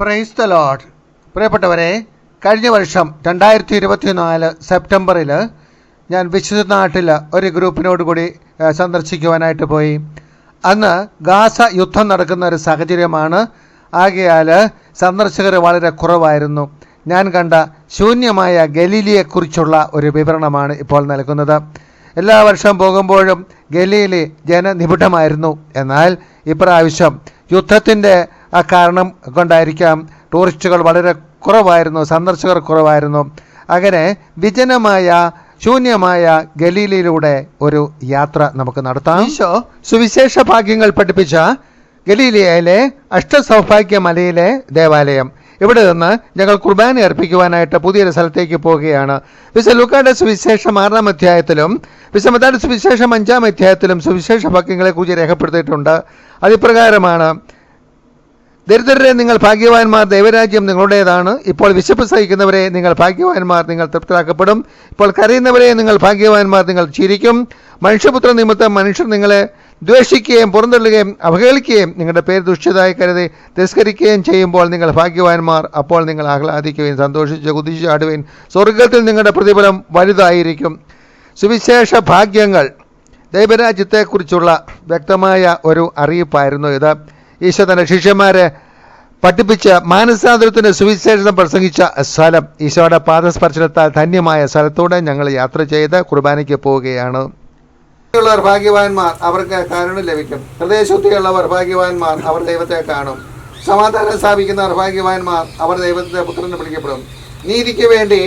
Praise the load പ്രിയപ്പെട്ടവരെ കഴിഞ്ഞ വർഷം രണ്ടായിരത്തി ഇരുപത്തിനാല് സെപ്റ്റംബറിൽ ഞാൻ വിശുദ്ധ നാട്ടിൽ ഒരു ഗ്രൂപ്പിനോട് കൂടി സന്ദർശിക്കുവാനായിട്ട് പോയി. അന്ന് ഗാസ യുദ്ധം നടക്കുന്ന ഒരു സാഹചര്യമാണ്. ആകയാൽ സന്ദർശകർ വളരെ കുറവായിരുന്നു. ഞാൻ കണ്ട ശൂന്യമായ ഗലീലിയെക്കുറിച്ചുള്ള ഒരു വിവരണമാണ് ഇപ്പോൾ നൽകുന്നത്. എല്ലാ വർഷവും പോകുമ്പോഴും ഗലീലി ജനനിബിഡമായിരുന്നു. എന്നാൽ ഇപ്രാവശ്യം യുദ്ധത്തിന്റെ കാരണം കൊണ്ടായിരിക്കാം. ടൂറിസ്റ്റുകൾ വളരെ കുറവായിരുന്നു സന്ദർശകർ കുറവായിരുന്നു. അങ്ങനെ വിജനമായ ശൂന്യമായ ഗലീലയിലൂടെ ഒരു യാത്ര നമുക്ക് നടത്താം. ഈശോ സുവിശേഷ ഭാഗ്യങ്ങൾ പഠിപ്പിച്ച ഗലീലിയയിലെ അഷ്ടസൗഭാഗ്യ മലയിലെ ദേവാലയം. ഇവിടെ നിന്ന് ഞങ്ങൾ കുർബാന അർപ്പിക്കുവാനായിട്ട് പുതിയൊരു സ്ഥലത്തേക്ക് പോവുകയാണ്. വിശ ലൂക്കായുടെ സുവിശേഷം ആറാം അധ്യായത്തിലും വിശമതായുടെ സുവിശേഷം അഞ്ചാം അധ്യായത്തിലും സുവിശേഷ ഭാഗ്യങ്ങളെക്കുറിച്ച് രേഖപ്പെടുത്തിയിട്ടുണ്ട്. അതിപ്രകാരമാണ് ദരിദ്രരെ നിങ്ങൾ ഭാഗ്യവാന്മാർ ദൈവരാജ്യം നിങ്ങളുടേതാണ്. ഇപ്പോൾ വിശപ്പ് സഹിക്കുന്നവരെ നിങ്ങൾ ഭാഗ്യവാന്മാർ നിങ്ങൾ തൃപ്തരാക്കപ്പെടും. ഇപ്പോൾ കരയുന്നവരെ നിങ്ങൾ ഭാഗ്യവാന്മാർ നിങ്ങൾ ചിരിക്കും മനുഷ്യപുത്ര നിമിത്തം മനുഷ്യർ നിങ്ങളെ ദ്വേഷിക്കുകയും പുറന്തള്ളുകയും അവഹേളിക്കുകയും നിങ്ങളുടെ പേര് ദുഷിച്ചതായി കരുതി തിരസ്കരിക്കുകയും ചെയ്യുമ്പോൾ നിങ്ങൾ ഭാഗ്യവാന്മാർ. അപ്പോൾ നിങ്ങൾ ആഹ്ലാദിക്കുകയും സന്തോഷിച്ച് കുതിച്ചു ചാടുകയും സ്വർഗത്തിൽ നിങ്ങളുടെ പ്രതിഫലം വലുതായിരിക്കും. സുവിശേഷ ഭാഗ്യങ്ങൾ. ദൈവരാജ്യത്തെക്കുറിച്ചുള്ള വ്യക്തമായ ഒരു അറിയിപ്പായിരുന്നു ഇത്. ഈശോ തന്റെ ശിഷ്യന്മാരെ പഠിപ്പിച്ച മാനസാന്തരത്തിന്റെ സുവിശേഷം പ്രസംഗിച്ച സ്ഥലം ഈശോയുടെ പാദസ്പർശനത്താൽ ധന്യമായ സ്ഥലത്തൂടെ ഞങ്ങൾ യാത്ര ചെയ്ത് കുർബാനയ്ക്ക് പോവുകയാണ്. ഉള്ളവർ ഭാഗ്യവാന്മാർ അവർക്ക് കാരുണ്യം ലഭിക്കും. ഹൃദയശുദ്ധിയുള്ളവർ ഭാഗ്യവാന്മാർ അവർ ദൈവത്തെ കാണും. സമാധാനം സ്ഥാപിക്കുന്നവർ ഭാഗ്യവാന്മാർ അവർ ദൈവത്തെ പുത്രനെ വിളിക്കപ്പെടും. നീതിക്ക് വേണ്ടി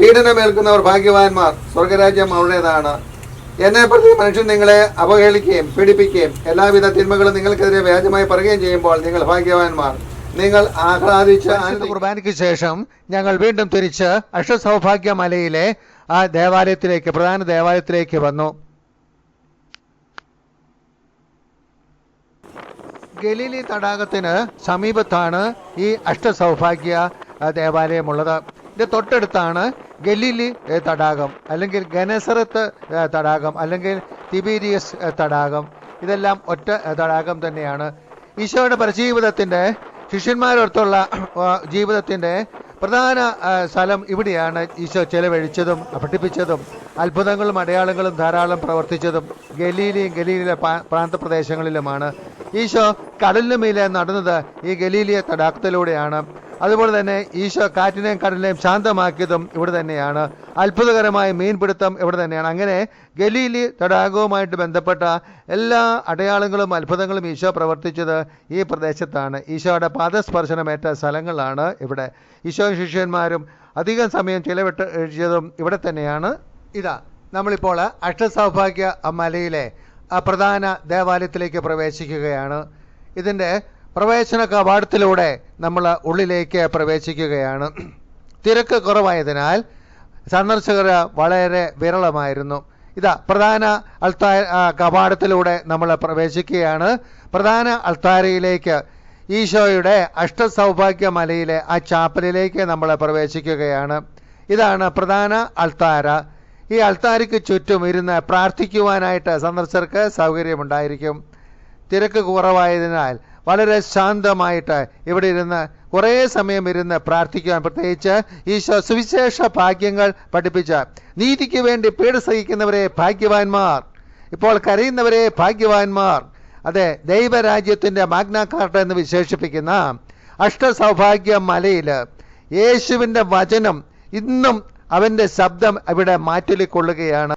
പീഡനമേൽക്കുന്നവർ ഭാഗ്യവാന്മാർ സ്വർഗരാജ്യം അവരുടേതാണ്. എന്നെ പ്രതി മനുഷ്യൻ നിങ്ങളെ അവഹേളിക്കുകയും പീഡിപ്പിക്കുകയും എല്ലാവിധ തിന്മകളും നിങ്ങൾക്കെതിരെ വ്യാജമായി പറയുകയും ചെയ്യുമ്പോൾ നിങ്ങൾ ഭാഗ്യവാന്മാർ. നിങ്ങൾ ആഹ്ലാദിച്ച കുർബാനയ്ക്ക് ശേഷം ഞങ്ങൾ വീണ്ടും തിരിച്ച് അഷ്ടസൗഭാഗ്യ മലയിലെ ആ ദേവാലയത്തിലേക്ക് പ്രധാന ദേവാലയത്തിലേക്ക് വന്നു. ഗലീലി തടാകത്തിന് സമീപത്താണ് ഈ അഷ്ടസൗഭാഗ്യ ദേവാലയമുള്ളത്. ഇത് തൊട്ടടുത്താണ് ഗലീലി തടാകം. അല്ലെങ്കിൽ ഗനസറത്ത് തടാകം. അല്ലെങ്കിൽ തിബീരിയസ് തടാകം. ഇതെല്ലാം ഒറ്റ തടാകം തന്നെയാണ്. ഈശോയുടെ പരജീവിതത്തിന്റെ ശിഷ്യന്മാരോടത്തുള്ള ആ, ജീവിതത്തിന്റെ പ്രധാന സ്ഥലം ഇവിടെയാണ് ഈശോ ചെലവഴിച്ചതും പഠിപ്പിച്ചതും അത്ഭുതങ്ങളും അടയാളങ്ങളും ധാരാളം പ്രവർത്തിച്ചതും ഗലീലിയും ഗലീലിലെ പ്രാ- പ്രാന്തപ്രദേശങ്ങളിലുമാണ്. ഈശോ കടലിനുമേലെ നടന്നത് ഈ ഗലീലിയ തടാകത്തിലൂടെയാണ്. അതുപോലെ തന്നെ ഈശോ കാറ്റിനെയും കടലിനെയും ശാന്തമാക്കിയതും ഇവിടെ തന്നെയാണ്. അത്ഭുതകരമായ മീൻപിടുത്തം ഇവിടെ തന്നെയാണ്. അങ്ങനെ ഗലീലി തടാകവുമായിട്ട് ബന്ധപ്പെട്ട എല്ലാ അടയാളങ്ങളും അത്ഭുതങ്ങളും ഈശോ പ്രവർത്തിച്ചത് ഈ പ്രദേശത്താണ്. ഈശോയുടെ പാദസ്പർശനമേറ്റ സ്ഥലങ്ങളാണ് ഇവിടെ. ഈശോ ശിഷ്യന്മാരും അധികം സമയം ചിലവിട്ടതും ഇവിടെ തന്നെയാണ്. ഇതാ നമ്മളിപ്പോൾ അഷ്ടസൗഭാഗ്യ മലയിലെ പ്രധാന ദേവാലയത്തിലേക്ക് പ്രവേശിക്കുകയാണ്. ഇതിന്റെ പ്രവേശന കവാടത്തിലൂടെ നമ്മൾ ഉള്ളിലേക്ക് പ്രവേശിക്കുകയാണ്. തിരക്ക് കുറവായതിനാൽ സന്ദർശകർ വളരെ വിരളമായിരുന്നു. ഇതാ പ്രധാന അൾത്താ കവാടത്തിലൂടെ നമ്മൾ പ്രവേശിക്കുകയാണ്. പ്രധാന അൾത്താരയിലേക്ക് ഈശോയുടെ അഷ്ടസൗഭാഗ്യ മലയിലെ ആ ചാപ്പലിലേക്ക് നമ്മൾ പ്രവേശിക്കുകയാണ്. ഇതാണ് പ്രധാന അൾത്താര. ഈ അൾത്താരയ്ക്ക് ചുറ്റും ഇരുന്ന് പ്രാർത്ഥിക്കുവാനായിട്ട് സന്ദർശകർക്ക് സൗകര്യമുണ്ടായിരിക്കും. തിരക്ക് കുറവായതിനാൽ വളരെ ശാന്തമായിട്ട് ഇവിടെ ഇരുന്ന് കുറേ സമയം ഇരുന്ന് പ്രാർത്ഥിക്കുവാൻ പ്രത്യേകിച്ച് ഈശോ സുവിശേഷ ഭാഗ്യങ്ങൾ പഠിപ്പിച്ച നീതിക്ക് വേണ്ടി പേട് സഹിക്കുന്നവരെ ഭാഗ്യവാന്മാർ. ഇപ്പോൾ കരയുന്നവരെ ഭാഗ്യവാന്മാർ. അതെ ദൈവരാജ്യത്തിന്റെ മാഗ്നാകാർട്ട എന്ന് വിശേഷിപ്പിക്കുന്ന അഷ്ടസൗഭാഗ്യ മലയിൽ യേശുവിന്റെ വചനം ഇന്നും അവന്റെ ശബ്ദം ഇവിടെ മാറ്റൊലിക്കൊള്ളുകയാണ്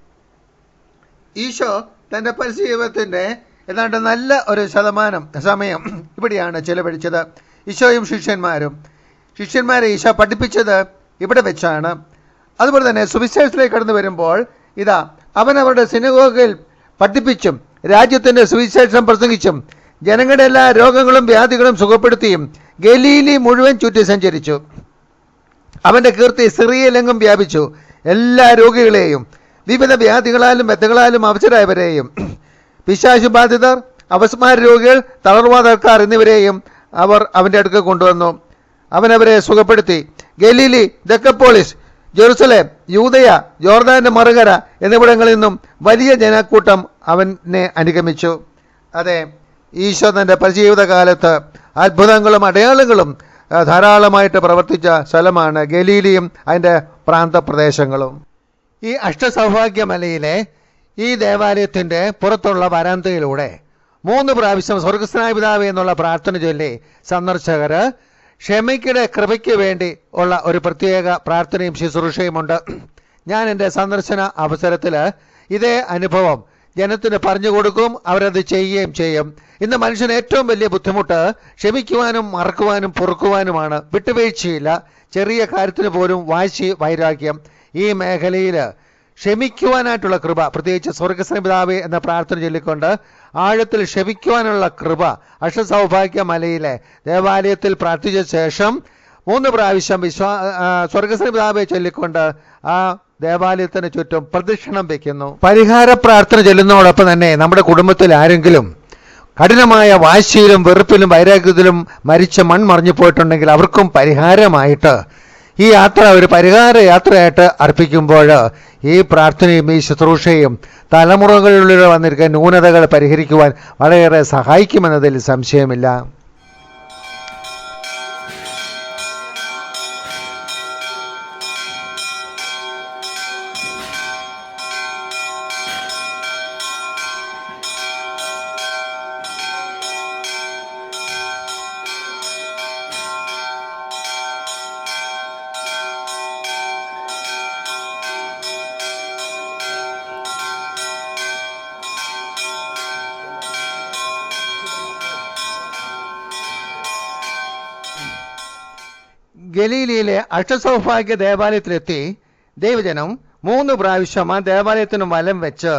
ഈശോ തന്റെ പരിശീലനത്തിന്റെ ഏതാണ്ട് നല്ല ഒരു ശതമാനം സമയം ഇവിടെയാണ് ചെലവഴിച്ചത്. ഈശോയും ശിഷ്യന്മാരും. ശിഷ്യന്മാരെ ഈശോ പഠിപ്പിച്ചത് ഇവിടെ വെച്ചാണ്. അതുപോലെ തന്നെ സുവിശേഷത്തിലേക്ക് കടന്നു വരുമ്പോൾ ഇതാ അവൻ അവരുടെ സിനഗോഗിൽ പഠിപ്പിച്ചും രാജ്യത്തിന്റെ സുവിശേഷം പ്രസംഗിച്ചും ജനങ്ങളുടെ എല്ലാ രോഗങ്ങളും വ്യാധികളും സുഖപ്പെടുത്തിയും ഗലീലി മുഴുവൻ ചുറ്റി സഞ്ചരിച്ചു. അവന്റെ കീർത്തി സിറിയയിലെങ്ങും വ്യാപിച്ചു. എല്ലാ രോഗികളെയും വിവിധ വ്യാധികളാലും വ്യഥകളാലും അവസരായവരെയും പിശാശു ബാധിതർ അവസ്മാര രോഗികൾ തളർവാദക്കാർ എന്നിവരെയും അവർ അവന്റെ അടുക്ക് കൊണ്ടുവന്നു. അവനവരെ സുഖപ്പെടുത്തി. ഗലീലി ദക്കപ്പോളിസ് ജെറുസലേം യൂതയ ജോർദാന്റെ മറുകര എന്നിവിടങ്ങളിൽ നിന്നും വലിയ ജനക്കൂട്ടം അവനെ അനുഗമിച്ചു. അതെ ഈശോ തന്റെ പരിജീവിത കാലത്ത് അത്ഭുതങ്ങളും അടയാളങ്ങളും ധാരാളമായിട്ട് പ്രവർത്തിച്ച സ്ഥലമാണ് ഗലീലിയും അതിന്റെ പ്രാന്തപ്രദേശങ്ങളും. ഈ അഷ്ടസൗഭാഗ്യ മലയിലെ ഈ ദേവാലയത്തിന്റെ പുറത്തുള്ള വരാന്തയിലൂടെ മൂന്ന് പ്രാവശ്യം സ്വർഗസ്നായ പിതാവ് എന്നുള്ള പ്രാർത്ഥന ചൊല്ലി സന്ദർശകർ ക്ഷമയ്ക്കിടെ കൃപയ്ക്ക് വേണ്ടി ഉള്ള ഒരു പ്രത്യേക പ്രാർത്ഥനയും ശുശ്രൂഷയുമുണ്ട് ഞാൻ എന്റെ സന്ദർശന അവസരത്തിൽ ഇതേ അനുഭവം ജനത്തിന് പറഞ്ഞു കൊടുക്കും അവരത് ചെയ്യുകയും ചെയ്യും. ഇന്ന് മനുഷ്യന് ഏറ്റവും വലിയ ബുദ്ധിമുട്ട് ക്ഷമിക്കുവാനും മറക്കുവാനും പൊറുക്കുവാനുമാണ്. വിട്ടുവീഴ്ചയില്ല. ചെറിയ കാര്യത്തിന് പോലും വാശി വൈരാഗ്യം. ഈ മേഖലയിൽ ക്ഷമിക്കുവാനായിട്ടുള്ള കൃപ. പ്രത്യേകിച്ച് സ്വർഗസ്നപിതാവേ എന്ന പ്രാർത്ഥന ചൊല്ലിക്കൊണ്ട് ആഴത്തിൽ ക്ഷമിക്കുവാനുള്ള കൃപ. അഷ്ടസൗഭാഗ്യ മലയിലെ ദേവാലയത്തിൽ പ്രാർത്ഥിച്ച ശേഷം മൂന്ന് പ്രാവശ്യം വിശ്വാ സ്വർഗസ്നപിതാവെ ചൊല്ലിക്കൊണ്ട് ആ ദേവാലയത്തിന് ചുറ്റും പ്രദക്ഷിണം വയ്ക്കുന്നു പരിഹാര പ്രാർത്ഥന ചൊല്ലുന്നതോടൊപ്പം തന്നെ നമ്മുടെ കുടുംബത്തിൽ ആരെങ്കിലും കഠിനമായ വാശിയിലും വെറുപ്പിലും വൈരാഗ്യത്തിലും മരിച്ച മൺ മറിഞ്ഞു പോയിട്ടുണ്ടെങ്കിൽ അവർക്കും പരിഹാരമായിട്ട് ഈ യാത്ര ഒരു പരിഹാര യാത്രയായിട്ട് അർപ്പിക്കുമ്പോൾ ഈ പ്രാർത്ഥനയും ഈ ശുശ്രൂഷയും തലമുറകളിലൂടെ വന്നിരിക്കുന്ന ന്യൂനതകൾ പരിഹരിക്കുവാൻ വളരെയേറെ സഹായിക്കുമെന്നതിൽ സംശയമില്ല. ഗലീലിയിലെ അഷ്ടസൗഭാഗ്യ ദേവാലയത്തിലെത്തി ദൈവജനം മൂന്ന് പ്രാവശ്യം ആ ദേവാലയത്തിന് വലം വെച്ച്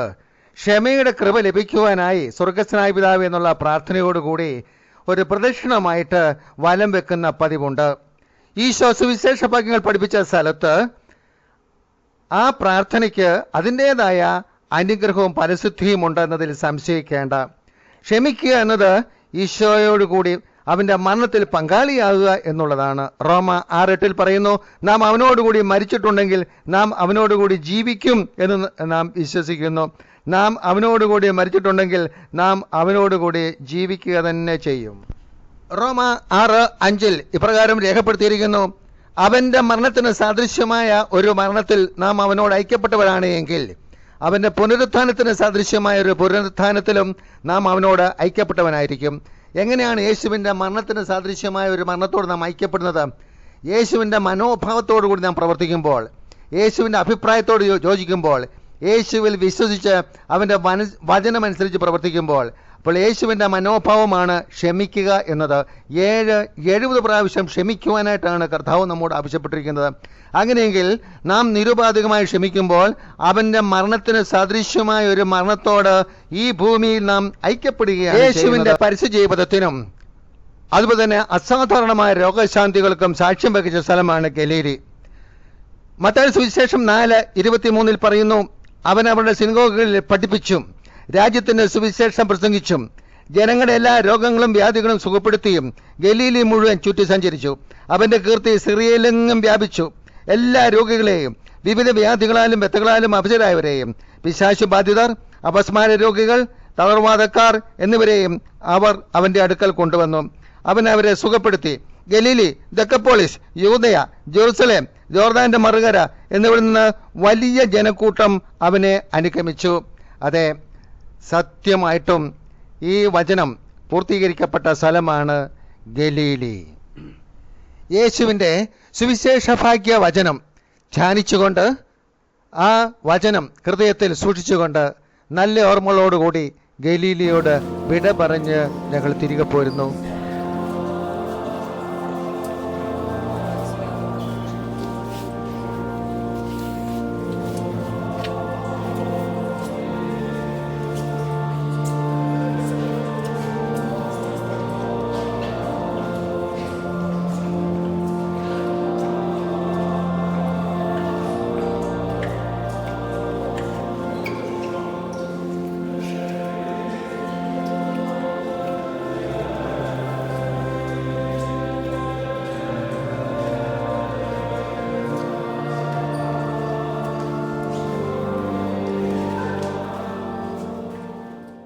ക്ഷമയുടെ കൃപ ലഭിക്കുവാനായി സ്വർഗസ്നായ പിതാവ് എന്നുള്ള പ്രാർത്ഥനയോടുകൂടി ഒരു പ്രദക്ഷിണമായിട്ട് വലം വെക്കുന്ന പതിവുണ്ട്. ഈശോ സുവിശേഷ ഭാഗ്യങ്ങൾ പഠിപ്പിച്ച സ്ഥലത്ത് ആ പ്രാർത്ഥനയ്ക്ക് അതിന്റേതായ അനുഗ്രഹവും പരിശുദ്ധിയും ഉണ്ടെന്നതിൽ സംശയിക്കേണ്ട. ക്ഷമിക്കുക എന്നത് ഈശോയോടുകൂടി അവന്റെ മരണത്തിൽ പങ്കാളിയാകുക എന്നുള്ളതാണ്. റോമ ആറെട്ടിൽ പറയുന്നു നാം അവനോടുകൂടി മരിച്ചിട്ടുണ്ടെങ്കിൽ നാം അവനോടുകൂടി ജീവിക്കും എന്ന് നാം വിശ്വസിക്കുന്നു. നാം അവനോടുകൂടി മരിച്ചിട്ടുണ്ടെങ്കിൽ നാം അവനോടുകൂടി ജീവിക്കുക തന്നെ ചെയ്യും. റോമ ആറ് അഞ്ചിൽ ഇപ്രകാരം രേഖപ്പെടുത്തിയിരിക്കുന്നു അവന്റെ മരണത്തിന് സാദൃശ്യമായ ഒരു മരണത്തിൽ നാം അവനോട് ഐക്യപ്പെട്ടവരാണ് എങ്കിൽ അവന്റെ പുനരുത്ഥാനത്തിന് സാദൃശ്യമായ ഒരു പുനരുത്ഥാനത്തിലും നാം അവനോട് ഐക്യപ്പെട്ടവനായിരിക്കും. എങ്ങനെയാണ് യേശുവിന്റെ മരണത്തിന് സാദൃശ്യമായ ഒരു മരണത്തോട് നാം ഐക്യപ്പെടുന്നത്? യേശുവിന്റെ മനോഭാവത്തോടു കൂടി നാം പ്രവർത്തിക്കുമ്പോൾ യേശുവിന്റെ അഭിപ്രായത്തോട് യോജിക്കുമ്പോൾ യേശുവിൽ വിശ്വസിച്ച് അവന്റെ വചനമനുസരിച്ച് പ്രവർത്തിക്കുമ്പോൾ അപ്പോൾ യേശുവിന്റെ മനോഭാവമാണ് ക്ഷമിക്കുക എന്നത്. ഏഴ് എഴുപത് പ്രാവശ്യം ക്ഷമിക്കുവാനായിട്ടാണ് കർത്താവ് നമ്മോട് ആവശ്യപ്പെട്ടിരിക്കുന്നത്. അങ്ങനെയെങ്കിൽ നാം നിരുപാധികമായി ക്ഷമിക്കുമ്പോൾ അവന്റെ മരണത്തിന് സദൃശ്യമായ ഒരു മരണത്തോട് ഈ ഭൂമിയിൽ നാം ഐക്യപ്പെടുകയാണ് യേശുവിന്റെ പരസ്യ ജീവിതത്തിനും അതുപോലെ തന്നെ അസാധാരണമായ രോഗശാന്തികൾക്കും സാക്ഷ്യം വഹിച്ച സ്ഥലമാണ് ഗലീലി. മത്തായ സുവിശേഷം നാല് ഇരുപത്തിമൂന്നിൽ പറയുന്നു അവൻ അവരുടെ സിനിഗോഗുകളിൽ പഠിപ്പിച്ചും. രാജ്യത്തിന്റെ സുവിശേഷം പ്രസംഗിച്ചും ജനങ്ങളുടെ എല്ലാ രോഗങ്ങളും വ്യാധികളും സുഖപ്പെടുത്തിയും ഗലീലി മുഴുവൻ ചുറ്റി സഞ്ചരിച്ചു. അവന്റെ കീർത്തി സിറിയയിലെങ്ങും വ്യാപിച്ചു. എല്ലാ രോഗികളെയും വിവിധ വ്യാധികളാലും വ്യത്തകളാലും അപചരായവരെയും പിശാശു ബാധിതർ അപസ്മാര രോഗികൾ തളർവാദക്കാർ എന്നിവരെയും അവർ അവന്റെ അടുക്കൽ കൊണ്ടുവന്നു. അവൻ അവരെ സുഖപ്പെടുത്തി. ഗലീലി ദക്കപ്പോളിസ് യൂതയ ജെറുസലേം ജോർദാന്റെ മറുകര എന്നിവിടെ നിന്ന് വലിയ ജനക്കൂട്ടം അവനെ അനുഗമിച്ചു. അതെ സത്യമായിട്ടും ഈ വചനം പൂർത്തീകരിക്കപ്പെട്ട സ്ഥലമാണ് ഗലീലി. യേശുവിന്റെ സുവിശേഷ ഭാഗ്യ വചനം ധ്യാനിച്ചുകൊണ്ട് ആ വചനം ഹൃദയത്തിൽ സൂക്ഷിച്ചുകൊണ്ട് നല്ല ഓർമ്മകളോടുകൂടി ഗലീലിയോട് വിട പറഞ്ഞ് ഞങ്ങൾ തിരികെ പോരുന്നു.